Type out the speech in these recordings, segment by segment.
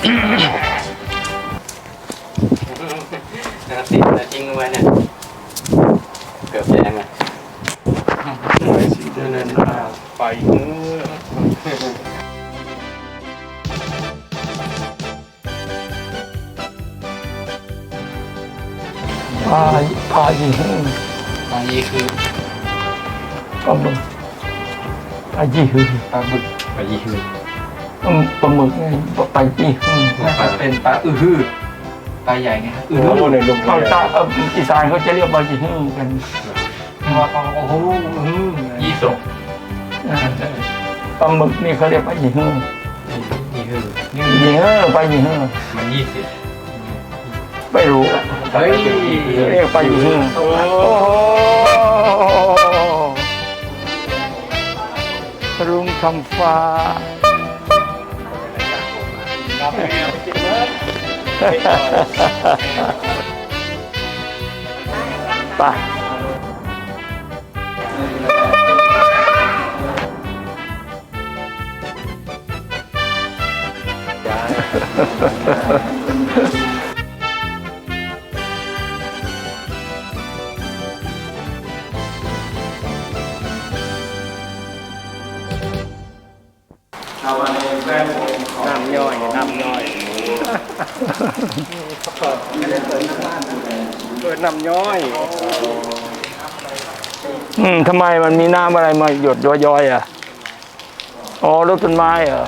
นะติดนะทิ้งไว้เนี่ย เกือบแดงอะไปสิเดินหน้าไปเออพาพายีหึงปลายีคือปลาหมึกปลายีหึงปลาบึกปลายีคือ อืมปลาหมึกไงปลายีหึงน่าจะเป็นปลาอื้อหือปลาใหญ่ไงครับอื้อหือในลงภาคใต้เอ่ออีสานเขาจะเรียกปลายีหึงกันว่าเขาโอ้โหอื้อหือยี่สกอ่าปลาหมึกนี่เขาเรียกปลายีหึงยี่คือนี่ยีหึงปลายีหึงมันยี่สิบไม่รู้เฮ้ยเรียกปลายีหึงโอ้โอ้โหรุ้งคำฟ้า รั ทำไมมันมีน้ำอะไรมาหยดย้อยๆอะ อ๋อรถต้นไม้เหรอ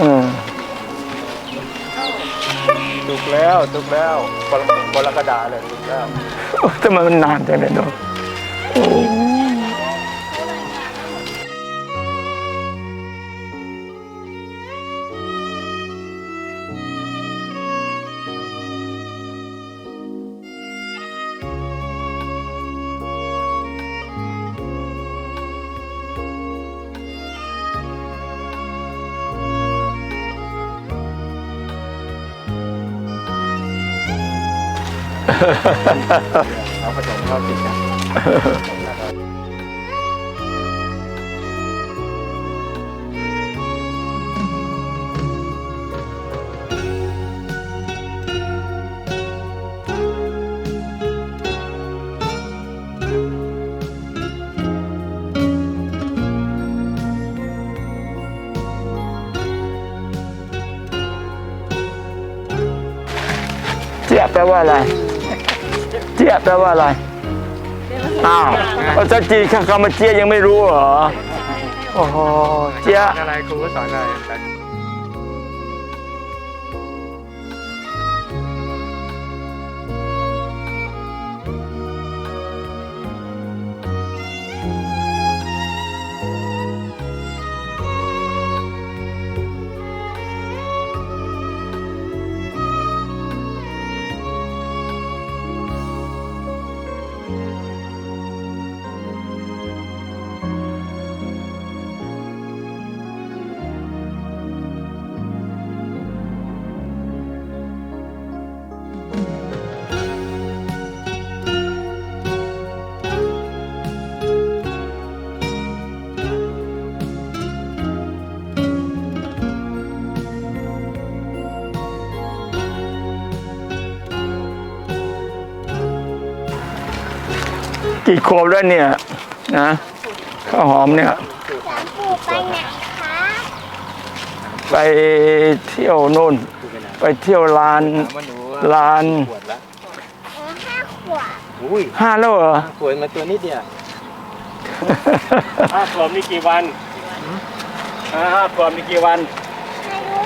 อืมตุกแล้วตุกแล้วบลบลกระดาษเลยตุกแล้วโอ้ทำไมมันนานจังเลยเนาะโอ้ เอาผสมเข้าติดกันเจี๊ยบแปลว่าอะไรเจี๊ยแปลว่าอะไร อ้าวภาษาจีนคำว่าเจี๊ยยังไม่รู้เหรอ โอ้โห เจี๊ย อะไรครูก็สอนอะไร กี่ขวบแล้วเนี่ยนะข้าวหอมเนี่ย หลวงปู่ไปไหนคะไปเที่ยวนู่น ไปเที่ยวลานมันหนูลานขวดละเออห้าขวบอุ้ยห้าแล้วเหรอ ขวดมาตัวนิดเดียวห้าขวบนี่กี่วันห้าขวบนี่กี่วันไม่รู้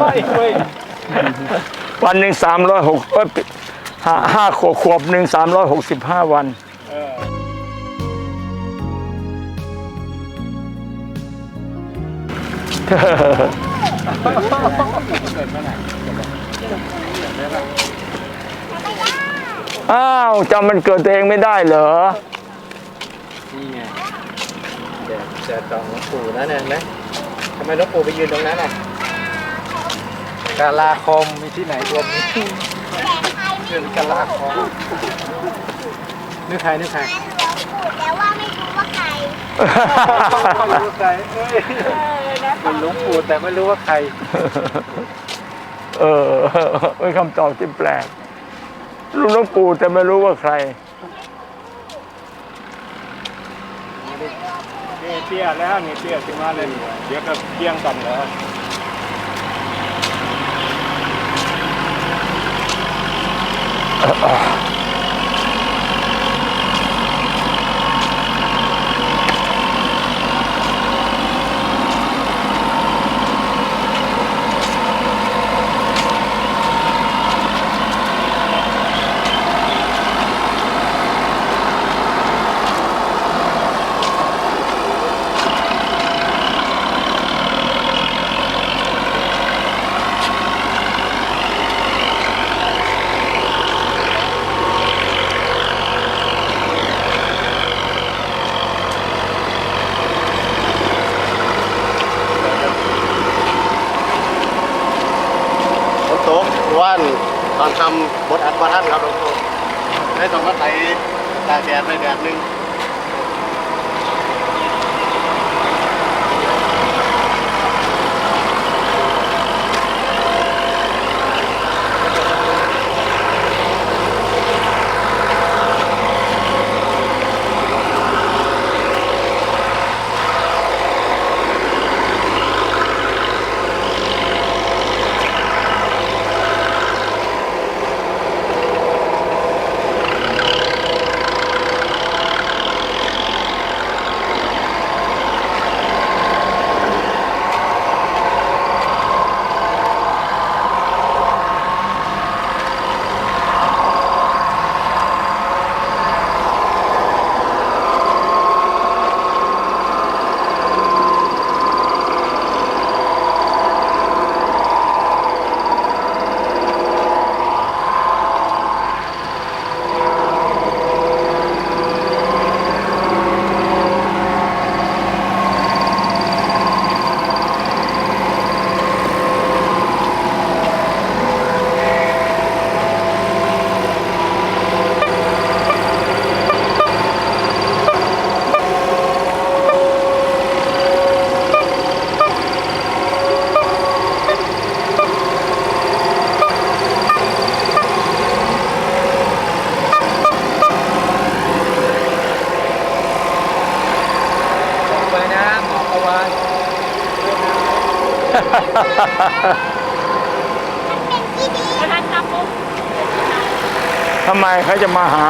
เฮ้ยเฮ้ยวันหนึ่งสามร้อยหก ห้าห้าขวบขวบหนึ่งสามร้อยหกสิบห้าวันเอออ้าวจำมันเกิดตัวเองไม่ได้เหรอ นี่ไงเดี๋ยวจะจองหลวงปู่แล้วเนี่ยเห็นไหมทำไมหลวงปู่ไปยืนตรงนั้นอะกาลาคมมีที่ไหนรวมนี้แต่ใครไม่ เรื่องกาลาคมนึกใครนึกใครหลวงปู่แต่ว่าไม่รู้ว่าใครไม่รู้ใครเอ้ยเป็นหลวงปู่แต่ไม่รู้ว่าใคร เออเป็นคำตอบที่แปลกรู้หลวงปู่แต่ไม่รู้ว่าใครนี่เตี้ยแล้วนี่เตี้ยขึ้นมาเลยเดี๋ยวก็เที่ยงกันแล้ว Uh-oh. ำบทอัดบทท่านครับหลวงปู่ได้สองมาไถตาแดดไปแดดหนึ่ง ใครเขาจะมาหา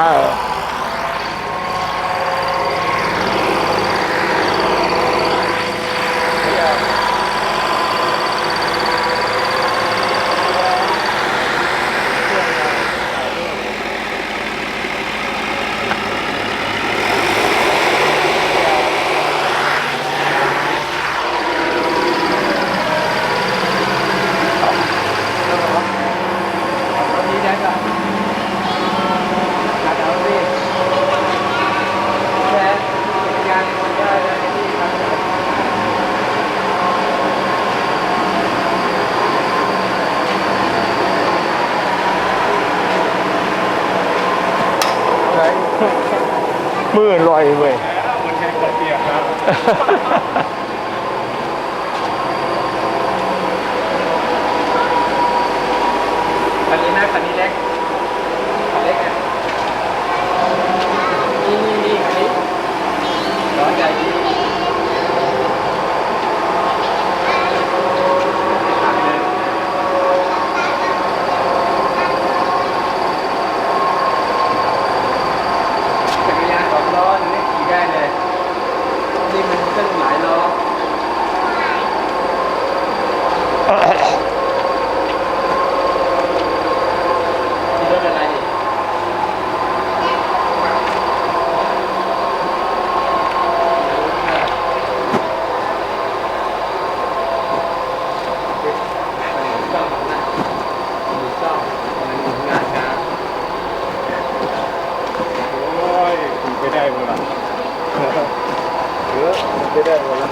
ได้หมดแล้ว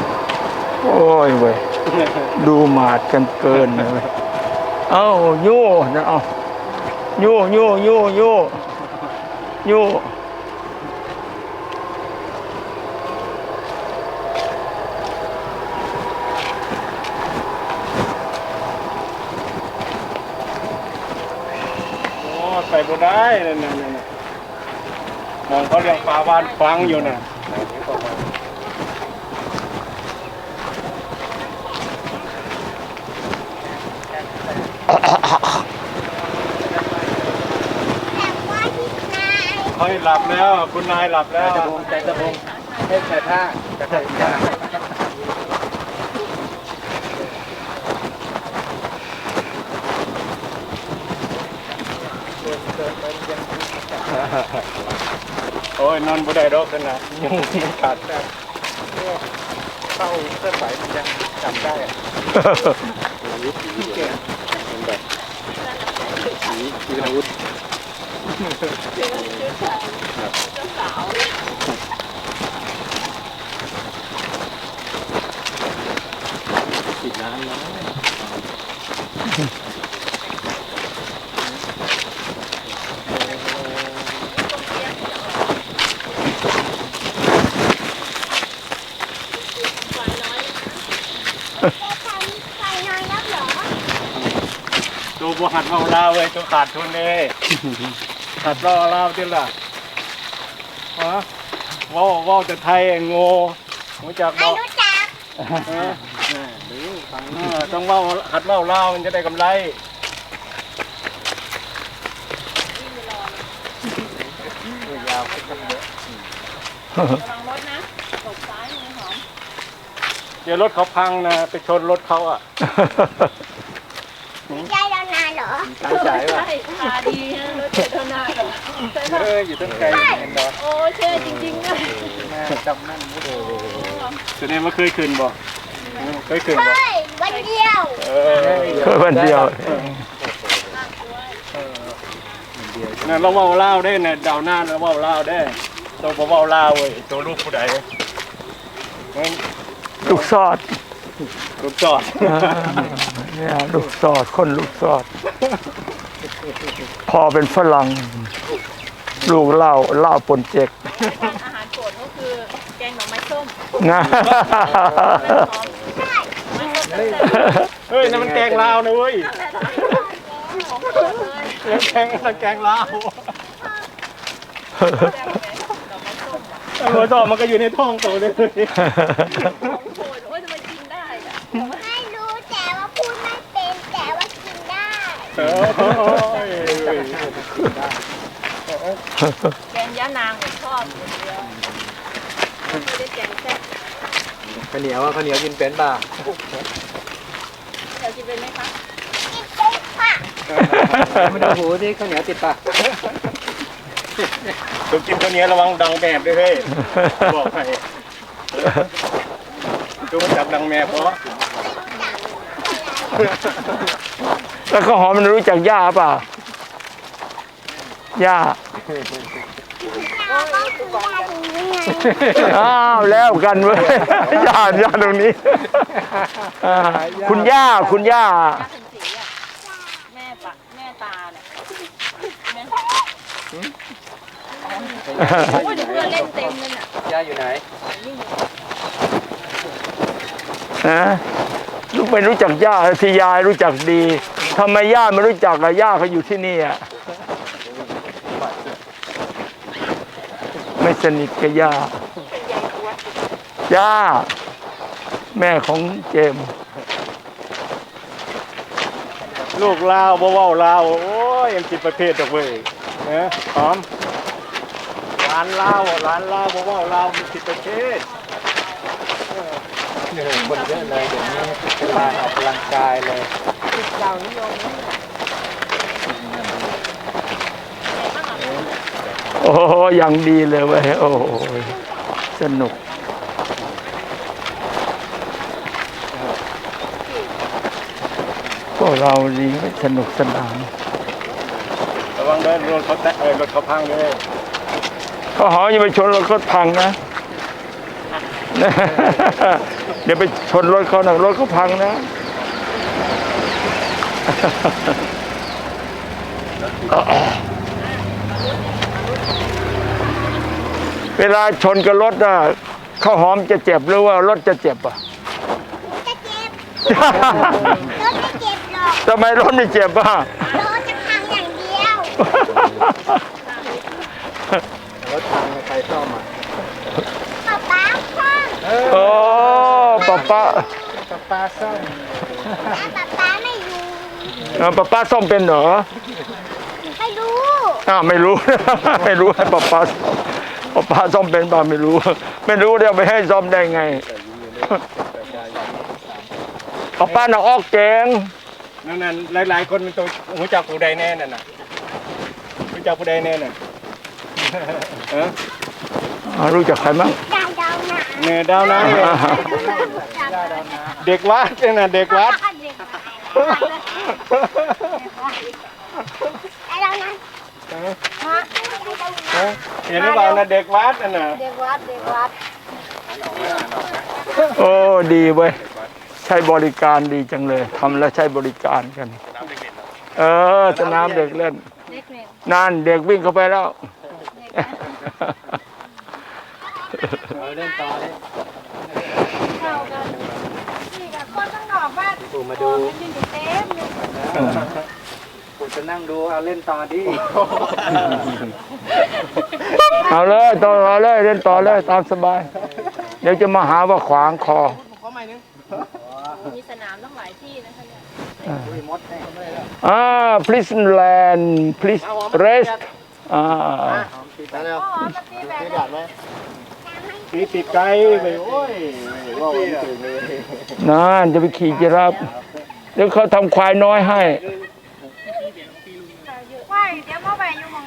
โอ้ยเว้ยดูหมาดกันเกินเลยเอ้าโย่นะเอ้าโย่โย่โย่โย่โย่ไปบ่ได้นั่นน่ะมองเขาเรียงปลาวานฟังอยู่น่ะ ฮ้ยหลับแล้ว คุณนายหลับแล้วจะบงใจจะบงเล่นแต่ท่าจะใส่ท่าโอ้ยนอนบ่ได้ดอกขนาดยุงมันกัดได้เข้าเส้นสายมันยังจำได้อะคืออาวุธปิดน้ำแล้วจะทำ ไฟนอนแล้วเหรอตัวบหัดเมาลาเว้ยตัวขาดทุนเอง ขาดเมาลาวที่ล่ะฮะเว้าเว้าแต่ไทยโง่รู้จักไม่บ่รู้จักเออเออต้องเว้าหัดเว้าลาวมันจะได้กำไรยาวขึ้นเยอะเดี๋ยวรถเขาพังนะไปชนรถเขาอะไม่ใช่แล้ว นานเหรอตั้งใจว่ะใช่ตาดีฮะรถเจ็ดเท่าหน้าเหรอใช่เอปะออยู่ต้นไกลเห็นดอกโอ้เช่จริงๆนะแม่จำนั่นมุดโอ้แสดงว่าเคยขึ้นบ่เคยขึ้นบ่เฮ้ยวันเดียวเออเพื่อวันเดียวนั่นเราเว้าลาวได้น่ะดาวหน้าเราเว้าลาวได้ตัวบ่เว้าลาวเว้ยตัวลูกผู้ใดงั้นลูกซอดลูกจอดเนี่ยลูกซอดคนลูกซอดพ อเป็นฝรั่งลูกเหล้าเหล้าปนเจกอาหารโปรดก็คือแกงหน่อไม้ส้มนะไม่ส้มแต่เฮ้ยนั่นมันแกงลาวนะเว้ยของโปรดเลยแกงนั่นแกงลาวแกงไหนดอกไม้ส้มอะหัวต่อมันก็อยู่ในท้องตัวเลยของโปรดโอ้ยทำไมกินได้อะไม่รู้แต่ว่าพูดไม่เป็นแต่ว่ากินได้ เออโอ้ย แกงย่านางผมชอบอย่างเดียวไม่ได้แกงแซ่บข้าวเหนียวอะข้าวเหนียวกินเป็นป่ะเดี๋ยวกินเป็นไหมคะกินเป็นค่ะมาดูหูที่ข้าวเหนียวติดป่ะตัวกินตัวนี้ระวังดังแบบด้วยเฮ้ยบอกให้ตัวมันจับดังแม่เพราะแล้วก็หอมมันรู้จักย่าเปล่า ย่าเราก็คือยาดีไงอ้าวแล้วกันเว้ยย่าย่าตรงนี้อ่าคุณย่าคุณย่าย่า เป็นสีอะแม่ปะแม่ตาเนี่ยแม่โอ้ยเดี๋ยวเพื่อนเล่นเต็มเลยน่ะย่าอยู่ไหนนะลูกไม่รู้จักย่าที่ยายรู้จักดีทำไมย่าไม่รู้จักอะย่าเขาอยู่ที่นี่อะไม่ สนิทกับย่าย่า แม่ของเจมส์ลูกลาวบ่เว้าลาว โอ้ยยังกินประเภทดอกเว้ยนะหอมร้านลาวร้านลาวบ่เว้าลาวมันกินประเภทเหนื่อยคนเยอะเลยเดี๋ยวนี้เป็นลานออกกำลังกายเลยโอ้โห อย่างดีเลยเว้ยโอ้โหสนุก พวกเราดีสนุกสนานระวังเดินรถเขาแตะเอ้ยรถเขาพังเลยเขาหออย่าไปชนรถเขาพังนะเดี๋ยวไปชนรถเขาหนักรถเขาพังนะ เวลาชนกับรถน่ะข้าวหอมจะเจ็บหรือว่ารถจะเจ็บอะจะเจ็บรถไม่เจ็บหรอกทำไมรถไม่เจ็บอะรถจะพังอย่างเดียวรถทางใครซ่อมอะป๊าป๊าพ่อโอ้ป้าป้ากับปลาซ่อมป๊าป๊าไม่รู้เออป้าป้าซ่อมเป็นเหรอไม่รู้อ้าวไม่รู้ไม่รู้ให้ป้าป้าซ่อม ป้าป้าซ่อมเป็นเปล่าไม่รู้ ไม่รู้เดี๋ยวไปให้ซ่อมได้ไงป้าป้าหนักออกเจ๋งนั่นนั่นหลายๆคนมันตัวหูจักผู้ใดแน่นั่นน่ะรู้จักผู้ใดแน่น่ะเอออ่ารู้จักใครมั้งดาวดาวหนาเนี่ยดาวนะเนี่ยเด็กวัดเนี่ยนะเด็กวัดไอ้ดาวนั้น เห็นหรือเปล่านะเด็กวัดนั่นน่ะเด็กวัดเด็กวัดโอ้ดีเว้ยใช้บริการดีจังเลยทำแล้วใช้บริการกันเออสนามเด็กเล่นเด็กเล่นนั่นเด็กวิ่งเข้าไปแล้วเอาเล่นต่อเลยเข้ากันนี่กับคนข้างนอกบ้านปู่มาดูมันยืนอยู่เต็มเลย ปู่จะนั่งดูเอาเล่นต่อดิเอาเลยต่อเลยเล่นต่อเลยตามสบาย เดี๋ยวจะมาหาว่าขวางคอมีสนามต้องหลายที่นะคะเนี่ยอ่า please land please rest อ่านั่นแล้วอ๋อมันตีแบบที่นี้ดาดไหมตีติดไกลไปโอ้ยว่าไม่ถึงเลยนั่นจะไปขี่จิรับเดี๋ยวเขาทำควายน้อยให้ ว่ายเดี๋ยวพ่อไปอยู่มอง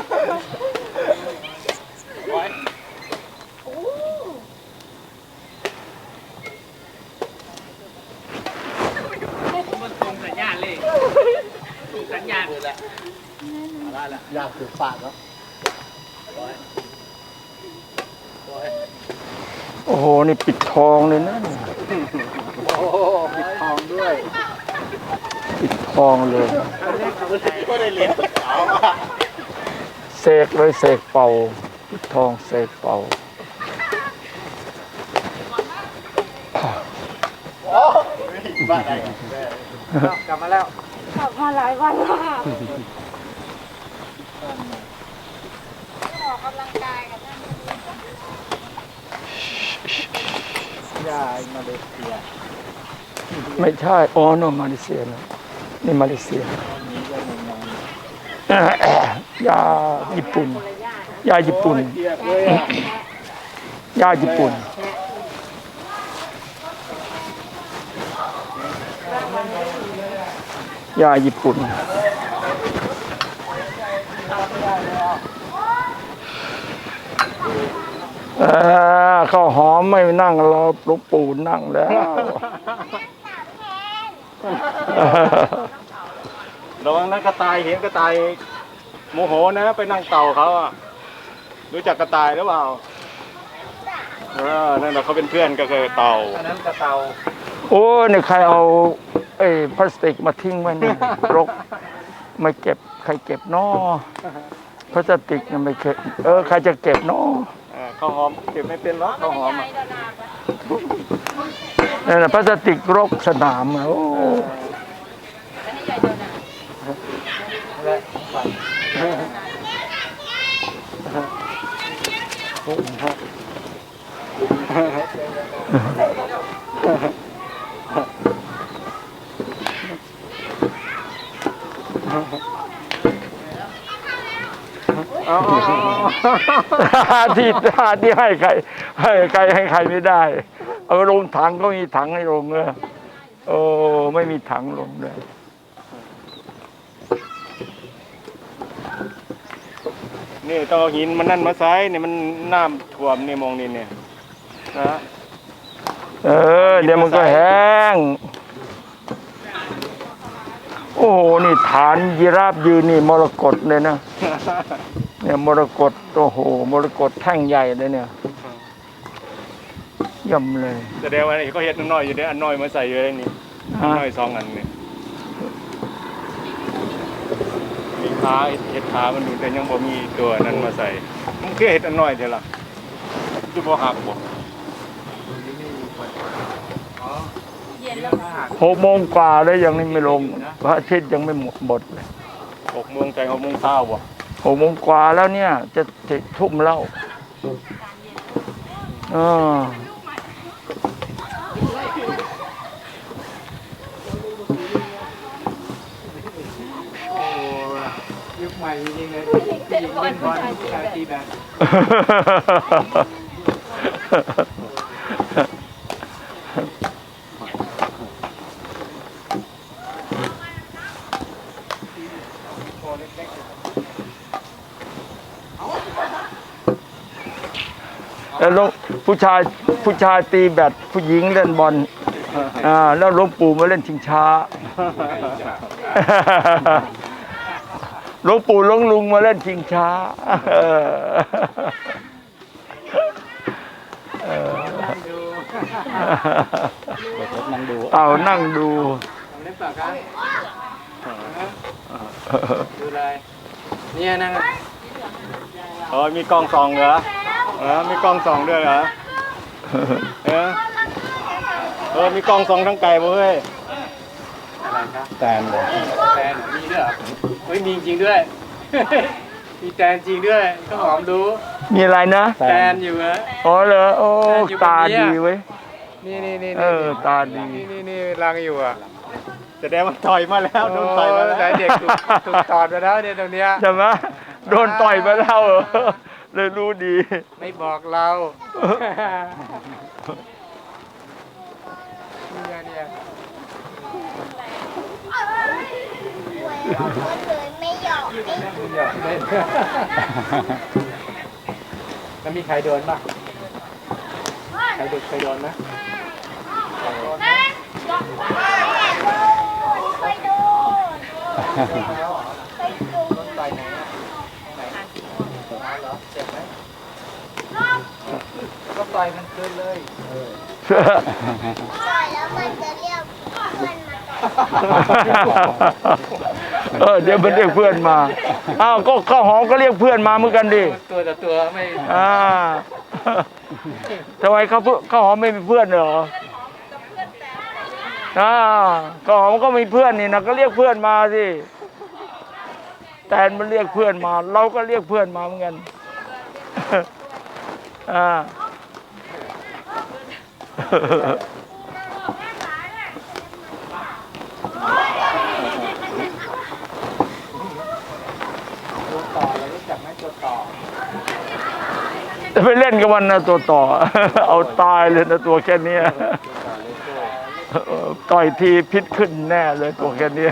ถือปากแล้วโอ้โห นี่ปิดทองเลยนะเนี่ยโอ้โหปิดทองด้วย ปิดทองเลย ก็ได้เรียนขาว เสกเลยเสกเป่าปิดทองเสกเป่าโอ้บ้าได้ไงกลับมาแล้วกลับมาหลายวันแล้วออกกำลังกายกับท่านยายมาเลเซียไม่ใช่อ๋อโนมาเลเซียนะนี่มาเลเซีย ยาญี่ปุ่น ยาญี่ปุ่น ยาญี่ปุ่น ยาญี่ปุ่นเออข้าวหอมไม่นั่งรอหลวงปู่นั่งแล้วระวังนะกระต่ายเห็นกระต่าย โมโหนะไปนั่งเต่าเขาอะรู้จักกระต่ายหรือเปล่าเออนั่นแหละเขาเป็นเพื่อนก็คือเต่าอันนั้นกระเตาโอ้ยนี่ใครเอาไอ้พลาสติกมาทิ้งไว้เนี่ยรกไม่เก็บใครเก็บนอพลาสติกเนี่ยไม่เก็บเออใครจะเก็บนอเออข้าวหอมเก็บไม่เป็นหรอกข้าวหอมอะนั่นแหละพลาสติกรกสนามอะโอ้เอาเอาเอา ที่ที่ให้ใครให้ใครให้ใครไม่ได้ เอาลงถังก็มีถังให้ลงเลยโอ้ไม่มีถังลงเลย นี่ต้องเอาหินมันนั่นมาใส่เนี่ยมันน้ำท่วมนี่มองนี่เนี่ยนะเออ เดี๋ยวมันก็แห้งโอ้โอ้โห นี่ฐานยีราฟยืนนี่มรกตเลยนะ เนี่ยมรกตโอ้โห มรกตแท่งใหญ่เลยเนี่ยย่ำเลย แสดงว่าเขาเห็ดอันน้อยอยู่เด้อันน้อยมาใส่อยู่เลยนี่อันน้อยสองอันนี่ มีขาเห็ดขามันดูแต่ยังบ่มีตัวนั้นมาใส่มันคือเห็ดอันน้อยเท่าล่ะจะบ่หักบ่เย็นแล้วหกโมงกว่าแล้วยังไม่ลงพระอาทิตย์ยังไม่หมดหมดเลยหกโมงใจหกโมงเช้าบ่หกโมงกว่าแล้วเนี่ย จะจะทุ่มแล้วเอ อยุคใหม่จริงๆเลยผู้หญิงเล่นบอลผู้ชายตีแบดแล้วลูกผู้ชายผู้ชายตีแบดผู้หญิงเล่นบอลอ่าแล้วหลวงปู่มาเล่นชิงช้า หลวงปู่หลวงลุงมาเล่นชิงช้าเออเออนั่งดูเอานั่งดูเล่นปากกันดูอะไรเนี่ยนั่งเออมีกล้องส่องเหรอเออมีกล้องส่องด้วยเหรอเออเออมีกล้องส่องทั้งไก่บ่เฮ้ยอะไรครับแตนบ่แตนมีด้วยเหรอเฮ้ยมีจริงด้วย มีแตนจริงด้วยก็หอมดูมีอะไรนะ แตนอยู่เหรออ๋อเหรอ โอ้อยู่บนตานี้อะดีเว้ย นี่นี่นี่เออ ตาดีนี่นี่นี่รังอยู่อะแสดงว่าต่อยมาแล้วโดนต่อยมาแล้วโเด็กถูกถูกตอดไปแล้วเนี่ยตรงเนี้ยใช่ไหมโดนต่อยมาแล้วเหรอเลยรู้ดี ไม่บอกเราเนี่ยเนี่ย คน เลยไม่หยอกไม่คุณอกเล่นแล้วมีใครโดนบ้างใครโดนใครโดนไหมเคยดูเคยดูต่อยไหนไหนเหรอเจ็บไหมก็ต่อยมันคืนเลยใช่แล้วมันจะเรียกเพื่อนมาต่อย เออเดี๋ยวมันเรียกเพื่อนมาอ้าวก็ข้าวหอมก็เรียกเพื่อนมาเหมือนกันดิตัวต่อตัวไม่อ่าทำไมเขาเพื่อนข้าวหอมไม่มีเพื่อนเหรออ่าข้าวหอมก็มีเพื่อนนี่นะก็เรียกเพื่อนมาสิแตนมันเรียกเพื่อนมา เราก็เรียกเพื่อนมาเหมือนกันอ่า ตัวต่อเรารู้จักไหมตัวต่อ จะ ไปเล่นกับมันนะตัวต่อ เอาตายเลยนะตัวแค่นี้ต่อยทีพิษขึ้นแน่เลยตัวแค่นี้